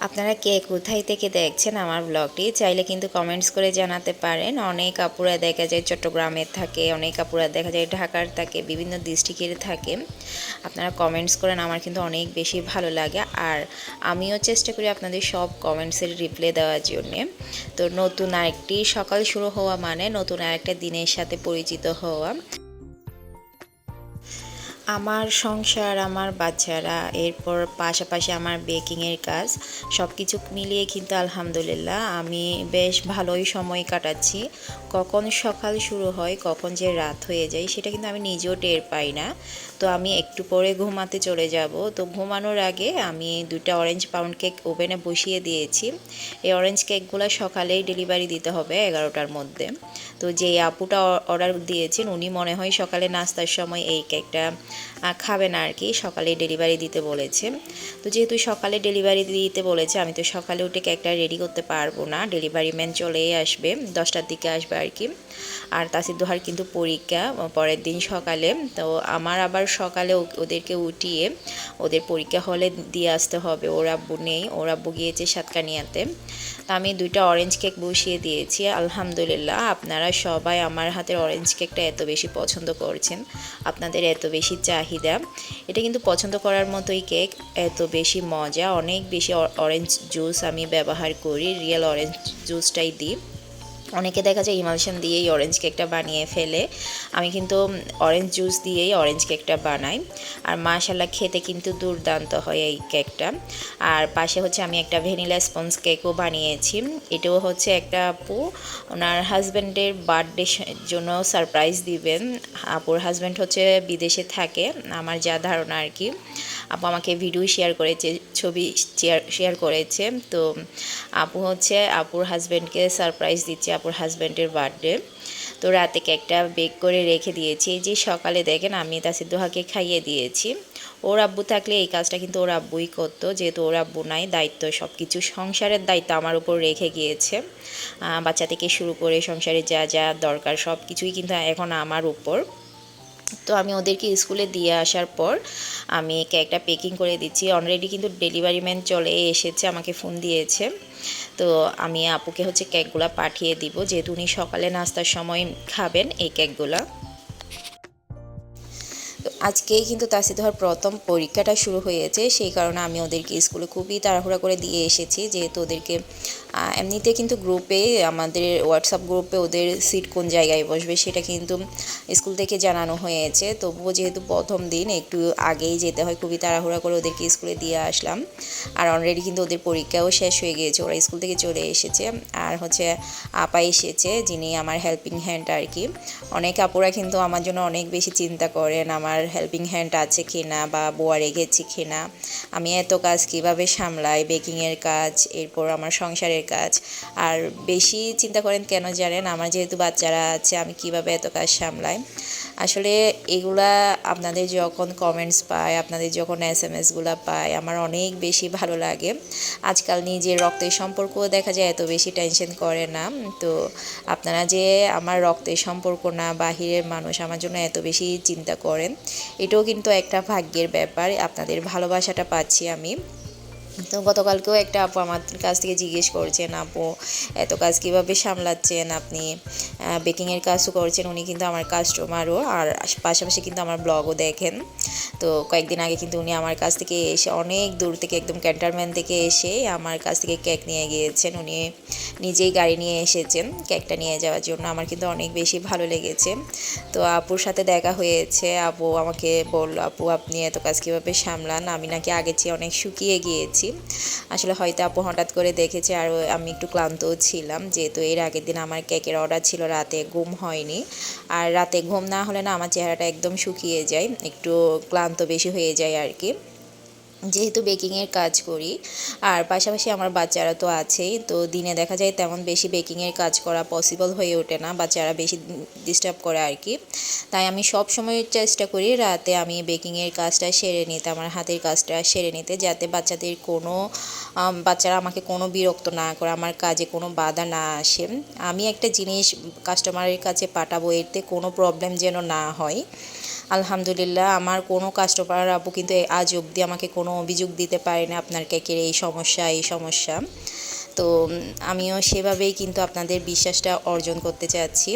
আপনারা কে কোথায় থেকে দেখছেন আমার ব্লগটি, চাইলে কিন্তু কমেন্টস করে জানাতে পারেন। অনেক আপুরা দেখা যায় চট্টগ্রামের থাকে, অনেক আপুরা দেখা যায় ঢাকার থাকে, বিভিন্ন ডিস্ট্রিক্টের থাকে। আপনারা কমেন্টস করেন, আমার কিন্তু অনেক বেশি ভালো লাগে। আর আমিও চেষ্টা করি আপনাদের সব কমেন্টসের রিপ্লাই দেওয়ার জন্যে। তো নতুন আরেকটি সকাল শুরু হওয়া মানে নতুন আরেকটা দিনের সাথে পরিচিত হওয়া। আমার সংসার, আমার বাচ্চারা, এরপর পাশাপাশি আমার বেকিংয়ের কাজ সব কিছু মিলিয়ে কিন্তু আলহামদুলিল্লাহ আমি বেশ ভালোই সময় কাটাচ্ছি। কখন সকাল শুরু হয়, কখন যে রাত হয়ে যায়, সেটা কিন্তু আমি নিজেও টের পাই না। তো আমি একটু পরে ঘুমাতে চলে যাব। তো ঘুমানোর আগে আমি দুটা অরেঞ্জ পাউন্ড কেক ওভেনে বসিয়ে দিয়েছি। এই অরেঞ্জ কেকগুলো সকালেই ডেলিভারি দিতে হবে এগারোটার মধ্যে। তো যে আপুটা অর্ডার দিয়েছেন, উনি মনে হয় সকালে নাস্তার সময় এই কেকটা খাবেন আর কি সকালে ডেলিভারি দিতে বলেছে। তো যেহেতু সকালে ডেলিভারি দিতে বলেছে, আমি তো সকালে উঠে কেকটা রেডি করতে পারব না। ডেলিভারি ম্যান চলেই আসবে, দশটার দিকে আসবে আর কি। আর তাসির দোহার কিন্তু পরীক্ষা পরের দিন সকালে। তো আমার আবার সকালে ওদেরকে উঠিয়ে ওদের পরীক্ষা হলে দিয়ে আসতে হবে। ওর আব্বু নেই, ওর আব্বু গিয়েছে সাতকানিয়াতে। তা আমি দুইটা অরেঞ্জ কেক বসিয়ে দিয়েছি, আলহামদুলিল্লাহ। আপনারা সবাই আমার হাতের অরেঞ্জ কেকটা এত বেশি পছন্দ করছেন। আপনাদের এত বেশি চাহিদা। এটা কিন্তু পছন্দ করার মতোই কেক এত বেশি মজা। অনেক বেশি অরেঞ্জ জুস আমি ব্যবহার করি রিয়েল অরেঞ্জ জুসটাই দিই। অনেকে দেখা যায় ইমালশন দিয়েই অরেঞ্জ কেকটা বানিয়ে ফেলে। আমি কিন্তু অরেঞ্জ জুস দিয়েই অরেঞ্জ কেকটা বানাই। আর মাশাল্লাহ খেতে কিন্তু দুর্দান্ত হয় এই কেকটা আর পাশে হচ্ছে আমি একটা ভ্যানিলা স্পঞ্জ কেকও বানিয়েছি। এটাও হচ্ছে একটা আপু, ওনার হাজব্যান্ডের বার্থডে জন্য সারপ্রাইজ দিবেন। আপুর হাজব্যান্ড হচ্ছে বিদেশে থাকে, আমার যা ধারণা আর কি। আপু আমাকে ভিডিও শেয়ার করেছে, ছবি শেয়ার করেছে। তো আপু হচ্ছে আপুর হাজব্যান্ডকে সারপ্রাইজ দিচ্ছে, আপুর হাজব্যান্ডের বার্থডে তো রাতে কেকটা বেক করে রেখে দিয়েছি। যে সকালে দেখেন আমি তাসিদ্দোহাকে খাইয়ে দিয়েছি। ওর আব্বু থাকলে এই কাজটা কিন্তু ওর আব্বুই করতো, যেহেতু ওর আব্বু নাই, দায়িত্ব সব কিছু সংসারের দায়িত্ব আমার উপর রেখে গিয়েছে। বাচ্চা থেকে শুরু করে সংসারে যা যা দরকার সব কিছুই কিন্তু এখন আমার উপর। তো আমি ওদেরকে স্কুলে দিয়ে আসার পর আমি কেকটা পেকিং করে দিচ্ছি। অলরেডি কিন্তু ডেলিভারি ম্যান চলে এসেছে, আমাকে ফোন দিয়েছে। তো আমি আপুকে হচ্ছে কেকগুলো পাঠিয়ে দিব। যেহেতু উনি সকালে নাস্তার সময় খাবেন এই কেকগুলো তো আজকেই কিন্তু তাসিদ হওয়ার প্রথম পরীক্ষাটা শুরু হয়েছে। সেই কারণে আমি ওদেরকে স্কুলে খুবই তাড়াহুড়া করে দিয়ে এসেছি। যেহেতু ওদেরকে এমনিতে কিন্তু গ্রুপে আমাদের হোয়াটসঅ্যাপ গ্রুপে ওদের সিট কোন জায়গায় বসবে সেটা কিন্তু স্কুল থেকে জানানো হয়েছে। তবুও যেহেতু প্রথম দিন, একটু আগেই যেতে হয়, খুবই তাড়াহুড়া করে ওদেরকে স্কুলে দিয়ে আসলাম। আর অলরেডি কিন্তু ওদের পরীক্ষাও শেষ হয়ে গিয়েছে, ওরা স্কুল থেকে চলে এসেছে। আর হচ্ছে আপা এসেছে, যিনি আমার হেল্পিং হ্যান্ড আর কি। অনেক আপুরা কিন্তু আমার জন্য অনেক বেশি চিন্তা করেন, আমার হেল্পিং হ্যান্ড আছে কিনা বা বোয়া রেখেছি কিনা। আমি এত কাজ কীভাবে সামলাই বেকিংয়ের কাজ, এরপর আমার সংসারের কাজ। আর বেশি চিন্তা করেন কেন জানেন? আমার যেহেতু বাচ্চারা আছে, আমি কীভাবে এত কাজ সামলাই? আসলে এগুলা আপনাদের যখন কমেন্টস পাই আপনাদের যখন এস এম এসগুলো পাই আমার অনেক বেশি ভালো লাগে। আজকাল নিজের রক্তের সম্পর্কও দেখা যায়, এত বেশি টেনশন করে না। তো আপনারা যে আমার রক্তের সম্পর্ক না, বাহিরের মানুষ আমার জন্য এত বেশি চিন্তা করেন, এটাও কিন্তু একটা ভাগ্যের ব্যাপার। আপনাদের ভালোবাসাটা পাচ্ছি আমি। তো গতকালকেও একটা আপু আমার কাছ থেকে জিজ্ঞেস করছেন, আপু, এত কাজ কীভাবে সামলাচ্ছেন আপনি? বেকিংয়ের কাজও করছেন, উনি কিন্তু আমার কাস্টমারও আর পাশাপাশি কিন্তু আমার ব্লগও দেখেন। তো কয়েকদিন আগে কিন্তু উনি আমার কাছ থেকে এসে অনেক দূর থেকে, একদম ক্যান্টারম্যান থেকে এসে আমার কাছ থেকে কেক নিয়ে গিয়েছেন। উনি নিজেই গাড়ি নিয়ে এসেছেন, কেকটা নিয়ে যাওয়ার জন্য। আমার কিন্তু অনেক বেশি ভালো লেগেছে। তো আপুর সাথে দেখা হয়েছে। আপু আমাকে বলল, আপু, আপনি এত কাজ কীভাবে সামলান? আমি নাকি আগে চেয়ে অনেক শুকিয়ে গিয়েছি। আসলে হয়তো আপু হঠাৎ করে দেখেছে আর আমি একটু ক্লান্তও ছিলাম, যেহেতু এর আগের দিন আমার কেকের অর্ডার ছিল, রাতে ঘুম হয়নি। আর রাতে ঘুম না হলে না আমার চেহারাটা একদম শুকিয়ে যায়, একটু ক্লান্ত বেশি হয়ে যায় আর কি। যেহেতু বেকিংয়ের কাজ করি, আর পাশাপাশি আমার বাচ্চারা তো আছেই, তো দিনে দেখা যায় তেমন বেশি বেকিংয়ের কাজ করা পসিবল হয়ে ওঠে না, বাচ্চারা বেশি ডিস্টার্ব করে আর কি। তাই আমি সব সময় চেষ্টা করি রাতে আমি বেকিংয়ের কাজটা সেরে নিতে, আমার হাতের কাজটা সেরে নিতে, যাতে বাচ্চাদের কোনো বাচ্চারা আমাকে কোনো বিরক্ত না করে, আমার কাজে কোনো বাধা না আসে। আমি একটা জিনিস কাস্টমারের কাছে পাঠাবো, এতে কোনো প্রবলেম যেন না হয়। আলহামদুলিল্লাহ, আমার কোনো কাস্টমার আপু কিন্তু আজ অবধি আমাকে কোনো অভিযোগ দিতে পারে না আপনার কেকের এই সমস্যা এই সমস্যা। তো আমিও সেভাবেই কিন্তু আপনাদের বিশ্বাসটা অর্জন করতে চাচ্ছি।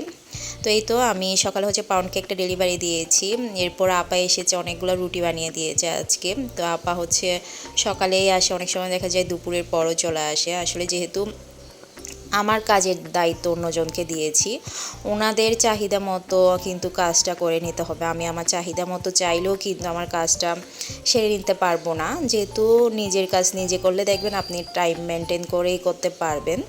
তো এই তো, আমি সকালে হচ্ছে পাউন্ড কেকটা ডেলিভারি দিয়েছি। এরপর আপা এসেছে অনেকগুলো রুটি বানিয়ে দিয়েছে আজকে। তো আপা হচ্ছে সকালেই আসে, অনেক সময় দেখা যায় দুপুরের পরও চলে আসে। আসলে যেহেতু আমার কাজের দায়িত্ব অন্যজনকে দিয়েছি। ওনাদের চাহিদা মতো কিন্তু কাজটা করে নিতে হবে। আমি আমার চাহিদা মতো চাইলেও কিন্তু আমার কাজটা সেরে নিতে পারব না। যেহেতু নিজের কাজ নিজে করলে দেখবেন আপনি টাইম মেনটেন করেই করতে পারবেন।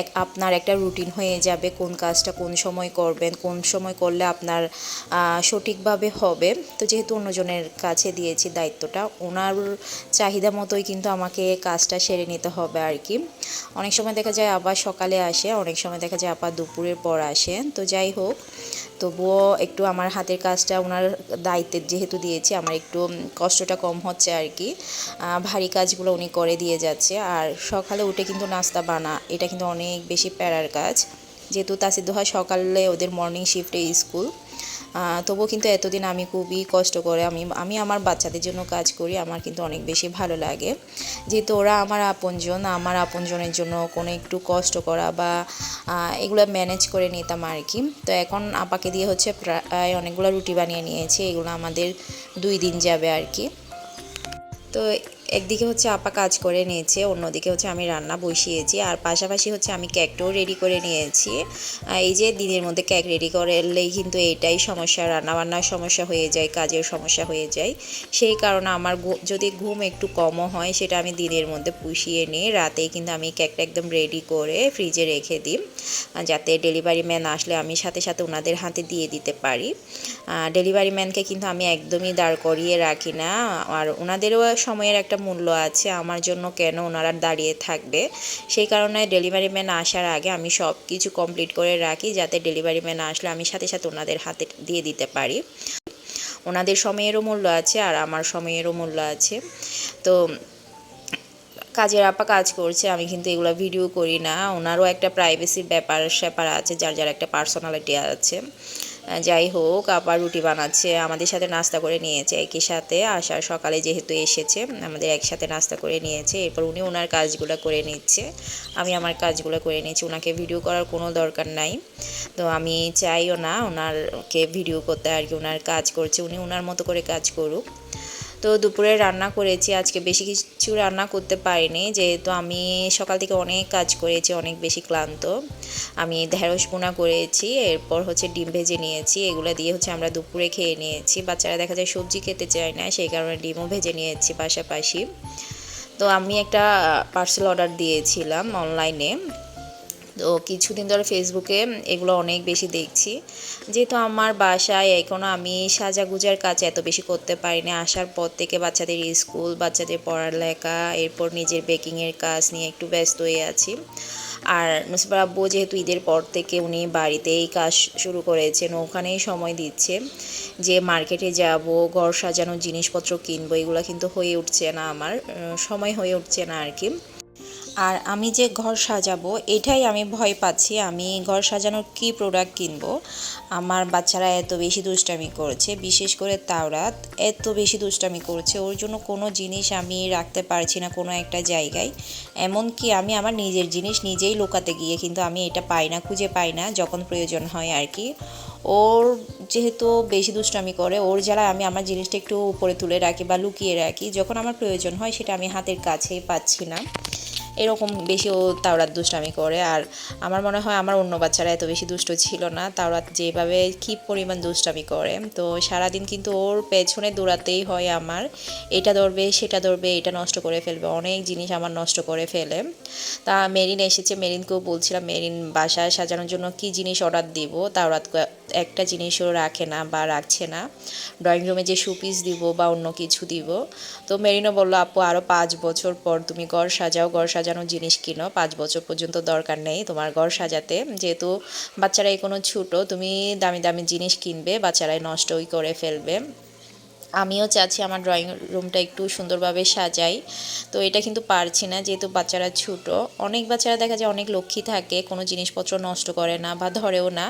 এক, আপনার একটা রুটিন হয়ে যাবে কোন কাজটা কোন সময় করবেন, কোন সময় করলে আপনার সঠিকভাবে হবে। তো যেহেতু অন্যজনের কাছে দিয়েছি দায়িত্বটা, ওনার চাহিদা মতোই কিন্তু আমাকে কাজটা সেরে নিতে হবে আর কি অনেক সময় দেখা যায় আবার সকালে আসে, অনেক সময় দেখা যায় আপা দুপুরের পর আসেন। তো যাই হোক, তবুও একটু আমার হাতের কাজটা ওনার দায়িত্বের যেহেতু দিয়েছি, আমার একটু কষ্টটা কম হচ্ছে আর কি। ভারী কাজগুলো উনি করে দিয়ে যাচ্ছে। আর সকালে উঠে কিন্তু নাস্তা বানা, এটা কিন্তু অনেক বেশি প্যারার কাজ। যেহেতু তাসিদ্দোহা সকালে ওদের মর্নিং শিফটে স্কুল তবুও কিন্তু এতদিন আমি খুবই কষ্ট করে আমি আমি আমার বাচ্চাদের জন্য কাজ করি, আমার কিন্তু অনেক বেশি ভালো লাগে। যেহেতু ওরা আমার আপনজন, আমার আপনজনের জন্য কোনো একটু কষ্ট করা বা এগুলো ম্যানেজ করে নিতাম আর কি তো এখন আপাকে দিয়ে হচ্ছে প্রায় অনেকগুলো রুটি বানিয়ে নিয়েছি, এগুলো আমাদের দুই দিন যাবে আর কি তো একদিকে হচ্ছে আপা কাজ করে নিয়েছে, অন্যদিকে হচ্ছে আমি রান্না বসিয়েছি, আর পাশাপাশি হচ্ছে আমি কেকটাও রেডি করে নিয়েছি। এই যে দিনের মধ্যে কেক রেডি করলেই কিন্তু এটাই সমস্যা, রান্নাবান্নার সমস্যা হয়ে যায়, কাজের সমস্যা হয়ে যায়। সেই কারণে আমার যদি ঘুম একটু কমও হয় সেটা আমি দিনের মধ্যে পুষিয়ে নিই রাতেই কিন্তু আমি কেকটা একদম রেডি করে ফ্রিজে রেখে দিই যাতে ডেলিভারি ম্যান আসলে আমি সাথে সাথে ওনাদের হাতে দিয়ে দিতে পারি। ডেলিভারি ম্যানকে কিন্তু আমি একদমই দাঁড় করিয়ে রাখি না, আর ওনাদেরও সময়ের একটা মূল্য আছে, আমার জন্য কেন ওনারা দাঁড়িয়ে থাকবে? সেই কারণে ডেলিভারি ম্যান আসার আগে আমি সব কিছু কমপ্লিট করে রাখি, যাতে ডেলিভারি ম্যান আসলে আমি সাথে সাথে ওনাদের হাতে দিয়ে দিতে পারি। ওনাদের সময়েরও মূল্য আছে আর আমার সময়েরও মূল্য আছে। তো কাজের আপা কাজ করছে, আমি কিন্তু এগুলো ভিডিও করি না। ওনারও একটা প্রাইভেসির ব্যাপার স্যাপার আছে, যার যার একটা পার্সোনালিটি আছে। যাই হোক, আবার রুটি বানাচ্ছে, আমাদের সাথে নাস্তা করে নিয়েছে, একই সাথে আসার সকালে যেহেতু এসেছে, আমাদের একসাথে নাস্তা করে নিয়েছে, এরপর উনি ওনার কাজগুলো করে নিচ্ছে, আমি আমার কাজগুলো করে নিয়েছি, ওনাকে ভিডিও করার কোনো দরকার নাই। তো আমি চাইও না ওনারকে ভিডিও করতে, আর কি ওনার কাজ করছে, উনি ওনার মতো করে কাজ করুক। তো দুপুরে রান্না করেছি, আজকে বেশি কিছু রান্না করতে পারিনি, যেহেতু আমি সকাল থেকে অনেক কাজ করেছি, অনেক বেশি ক্লান্ত। আমি ঢেঁড়স বোনা করেছি, এরপর হচ্ছে ডিম ভেজে নিয়েছি, এগুলো দিয়ে হচ্ছে আমরা দুপুরে খেয়ে নিয়েছি। বাচ্চারা দেখা যায় সবজি খেতে চায় না, সেই কারণে ডিমও ভেজে নিয়েছি পাশাপাশি। তো আমি একটা পার্সেল অর্ডার দিয়েছিলাম অনলাইনে তো কিছুদিন ধরে ফেসবুকে এগুলো অনেক বেশি দেখছি। যেহেতু আমার বাসায় এখনও আমি সাজাগুজার কাজ এত বেশি করতে পারি না আসার পর থেকে বাচ্চাদের স্কুল, বাচ্চাদের পড়ালেখা, এরপর নিজের বেকিংয়ের কাজ নিয়ে একটু ব্যস্ত হয়ে আছি। আর নুসবার আব্বু যেহেতু ঈদের পর থেকে উনি বাড়িতেই কাজ শুরু করেছেন, ওখানেই সময় দিচ্ছে যে মার্কেটে যাব, ঘর সাজানোর জিনিসপত্র কিনবো, এগুলো কিন্তু হয়ে উঠছে না আমার সময় হয়ে উঠছে না আর কি। আর আমি যে ঘর সাজাবো, এটাই আমি ভয় পাচ্ছি, আমি ঘর সাজানোর কি প্রোডাক্ট কিনবো? আমার বাচ্চারা এত বেশি দুষ্টামি করছে, বিশেষ করে তাওরাত এত বেশি দুষ্টামি করছে, ওর জন্য কোনো জিনিস আমি রাখতে পারছি না কোনো একটা জায়গায়। এমনকি আমি আমার নিজের জিনিস নিজেই লুকাতে গিয়ে কিন্তু আমি এটা পাই না, খুঁজে পাই না, যখন প্রয়োজন হয় আর কি। ওর যেহেতু বেশি দুষ্টামি করে, ওর যারা আমি আমার জিনিসটা একটু উপরে তুলে রাখি বা লুকিয়ে রাখি, যখন আমার প্রয়োজন হয় সেটা আমি হাতের কাছেই পাচ্ছি না। এরকম বেশি ও তাওরাত দুষ্টামি করে। আর আমার মনে হয় আমার অন্য বাচ্চারা এত বেশি দুষ্ট ছিল না। তাওরাত যেভাবে কী পরিমাণ দুষ্টামি করে। তো সারাদিন কিন্তু ওর পেছনে দৌড়াতেই হয় আমার। এটা ধরবে সেটা ধরবে এটা নষ্ট করে ফেলবে। অনেক জিনিস আমার নষ্ট করে ফেলে। তা মেরিন এসেছে, মেরিনকেও বলছিলাম, মেরিন বাসায় সাজানোর জন্য কি জিনিস অর্ডার দিব? তাওরাত একটা জিনিসও রাখে না বা রাখছে না। ড্রয়িং রুমে যে শুপিস দিব বা অন্য কিছু দিব। তো মেরিনো বলল, আপু আরও পাঁচ বছর পর তুমি ঘর সাজাও, ঘর সাজানোর জিনিস কিনো। পাঁচ বছর পর্যন্ত দরকার নেই তোমার ঘর সাজাতে। যেহেতু বাচ্চারা কোনো ছোটো, তুমি দামি দামি জিনিস কিনবে, বাচ্চারাই নষ্টই করে ফেলবে। আমিও চাচ্ছি আমার ড্রয়িং রুমটা একটু সুন্দরভাবে সাজাই। তো এটা কিন্তু পারছি না, যেহেতু বাচ্চারা ছোটো। অনেক বাচ্চারা দেখা যায় অনেক লক্ষ্মী থাকে, কোনো জিনিসপত্র নষ্ট করে না বা ধরেও না।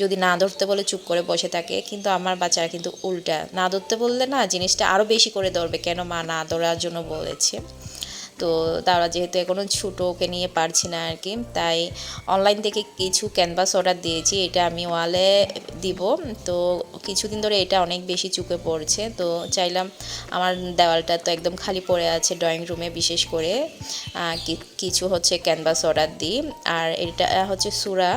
যদি না ধরতে বলে চুপ করে বসে থাকে, কিন্তু আমার বাচ্চারা কিন্তু উল্টা। না ধরতে বললে না, জিনিসটা আরও বেশি করে ধরবে, কেন মা না ধরার জন্য বলেছে। তো তারা যেহেতু এখনও ছোটো, ওকে নিয়ে পারছি না আর কি। তাই অনলাইন থেকে কিছু ক্যানভাস অর্ডার দিয়েছি, এটা আমি ওয়ালে দিব। তো কিছুদিন ধরে এটা অনেক বেশি চুকে পড়ছে। তো চাইলাম আমার দেওয়ালটা তো একদম খালি পড়ে আছে ড্রয়িং রুমে বিশেষ করে। কিছু হচ্ছে ক্যানভাস অর্ডার দিই। আর এটা হচ্ছে সুরা।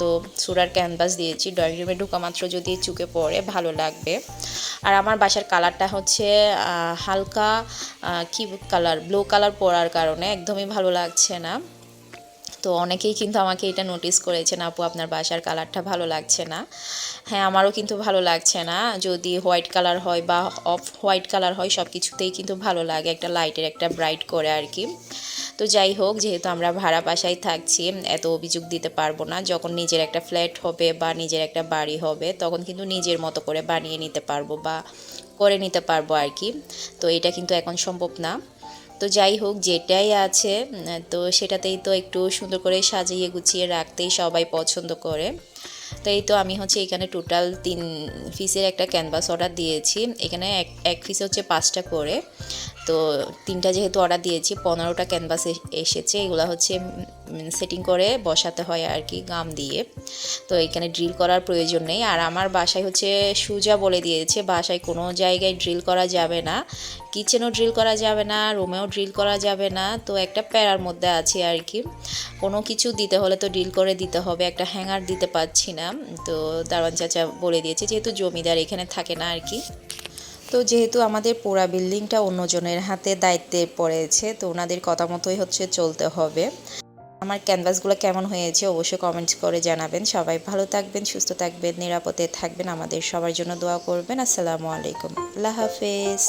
তো সুরার ক্যানভাস দিয়েছি। ড্রয়িং রুমে ঢোকা মাত্র যদি চুকে পড়ে, ভালো লাগবে। আর আমার বাসার কালারটা হচ্ছে হালকা কি কালার ব্লু কালার পরার কারণে একদমই ভালো লাগছে না। তো অনেকেই কিন্তু আমাকে এটা নোটিস করেছেন, আপু, আপনার বাসার কালারটা ভালো লাগছে না। হ্যাঁ আমারও কিন্তু ভালো লাগছে না। যদি হোয়াইট কালার হয় বা অফ হোয়াইট কালার হয় সব কিছুতেই কিন্তু ভালো লাগে একটা লাইটের একটা ব্রাইট করে আর কি। তো যাই হোক, যেহেতু আমরা ভাড়া বাসায় থাকছি, এত অভিযোগ দিতে পারব না। যখন নিজের একটা ফ্ল্যাট হবে বা নিজের একটা বাড়ি হবে, তখন কিন্তু নিজের মতো করে বানিয়ে নিতে পারব বা করে নিতে পারব আর কি। তো এটা কিন্তু এখন সম্ভব না। তো যাই হোক, যেটাই আছে, তো সেটাতেই তো একটু সুন্দর করে সাজিয়ে গুছিয়ে রাখতেই সবাই পছন্দ করে। তো এই তো আমি হচ্ছে এখানে টোটাল তিন পিসের একটা ক্যানভাস অর্ডার দিয়েছি। এখানে এক এক পিস হচ্ছে পাঁচটা করে। তো তিনটা যেহেতু অর্ডার দিয়েছি, পনেরোটা ক্যানভাস এসেছে, এগুলো হচ্ছে সেটিং করে বসাতে হয় আর কি, গাম দিয়ে। তো এখানে ড্রিল করার প্রয়োজন নেই। আর আমার বাসায় হচ্ছে সুজা বলে দিয়েছে, বাসায় কোনো জায়গায় ড্রিল করা যাবে না। কিচেনও ড্রিল করা যাবে না রুমেও ড্রিল করা যাবে না। তো একটা প্যারার মধ্যে আছে আর কি। কোনো কিছু দিতে হলে তো ড্রিল করে দিতে হবে, একটা হ্যাঙ্গার দিতে পারছি না। তো দারওয়ান চাচা বলে দিয়েছে, যেহেতু জমিদার, এখানে থাকে না আর কি। তো যেহেতু আমাদের পুরা বিল্ডিংটা অন্যজনের হাতে দায়িত্বে পড়েছে, তো ওনাদের কথা মতোই হচ্ছে চলতে হবে। আমার ক্যানভাসগুলো কেমন হয়েছে অবশ্যই কমেন্টস করে জানাবেন। সবাই ভালো থাকবেন, সুস্থ থাকবেন, নিরাপদে থাকবেন। আমাদের সবার জন্য দোয়া করবেন। আসসালামু আলাইকুম। আল্লাহ হাফেজ।